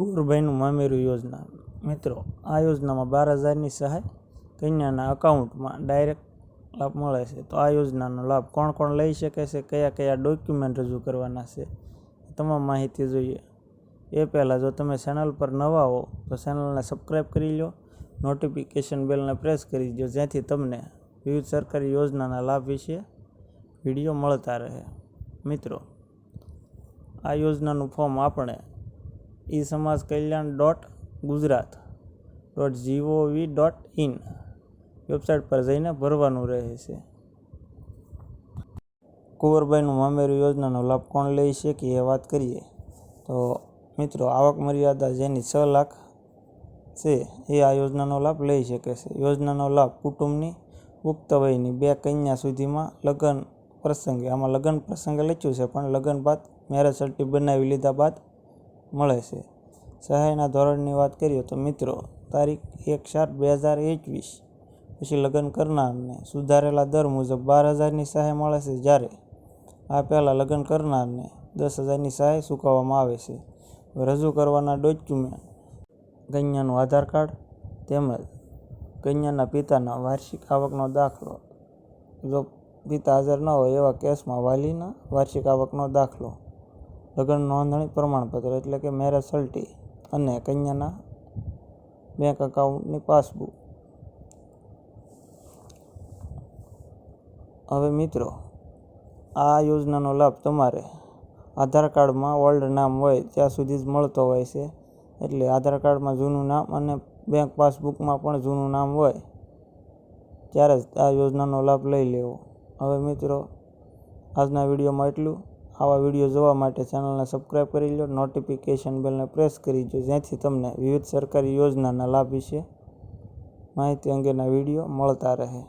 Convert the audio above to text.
કુંવરબાઈનું મામેરું યોજના. મિત્રો, આ યોજનામાં બાર હજારની સહાય કન્યાના અકાઉન્ટમાં ડાયરેક્ટ લાભ મળે છે. તો આ યોજનાનો લાભ કોણ કોણ લઈ શકે છે, કયા કયા ડોક્યુમેન્ટ રજૂ કરવાના છે તમામ માહિતી જોઈએ. એ પહેલાં જો તમે ચેનલ પર નવા હો, તો ચેનલને સબસ્ક્રાઈબ કરી લો, નોટિફિકેશન બેલને પ્રેસ કરી દો, જેથી તમને વિવિધ સરકારી યોજનાના લાભ વિશે વીડિયો મળતા રહે. મિત્રો, આ યોજનાનું ફોર્મ આપણે E Samaj Kalyan dot Gujarat dot G O V dot in website પર જઈને ભરવાનું રહે છે. કુંવરબાઈનું મામેરું યોજનાનો લાભ કોણ લઈ શકે એ વાત કરીએ? તો મિત્રો, આવક મર્યાદા જેની છ લાખ છે, એ આ યોજનાનો લાભ લઈ શકે છે. યોજનાનો લાભ કુટુંબની પુખ્ત વયની બે કન્યા સુધીમાં લગ્ન પ્રસંગે, આમાં લગ્ન પ્રસંગે લખ્યું છે, પણ લગ્ન બાદ મેરેજ સર્ટિ બનાવી લીધા બાદ મળે છે. સહાયના ધોરણની વાત કરીએ તો મિત્રો, તારીખ એક ચાર બે હજાર એકવીસ, પછી લગ્ન કરનારને સુધારેલા દર મુજબ બાર હજારની સહાય મળે છે જ્યારે આ પહેલાં લગ્ન કરનારને દસ હજારની સહાય ચૂકવવામાં આવે છે. રજૂ કરવાના ડોક્યુમેન્ટ કન્યાનું આધાર કાર્ડ તેમજ કન્યાના પિતાના વાર્ષિક આવકનો દાખલો. જો પિતા હાજર ન હોય એવા કેસમાં વાલીના વાર્ષિક આવકનો દાખલો. લગ્ન નોંધણી પ્રમાણપત્ર એટલે કે મેરેજ સર્ટી અને કન્યાના બેંક એકાઉન્ટની પાસબુક હવે મિત્રો, આ યોજનાનો લાભ તમારે આધાર કાર્ડમાં ઓલ્ડ નામ હોય ત્યાં સુધી જ મળતો હોય છે. એટલે આધાર કાર્ડમાં જૂનું નામ અને બેંક પાસબુકમાં પણ જૂનું નામ હોય ત્યારે જ આ યોજનાનો લાભ લઈ લેવો. હવે મિત્રો, આજના વિડીયોમાં એટલું. આવા વીડિયો જોવા માટે ચેનલને સબસ્ક્રાઈબ કરી લો નોટિફિકેશન બેલને પ્રેસ કરી દો જેથી તમને વિવિધ સરકારી યોજનાના લાભ વિશે માહિતી અંગેના વીડિયો મળતા રહે.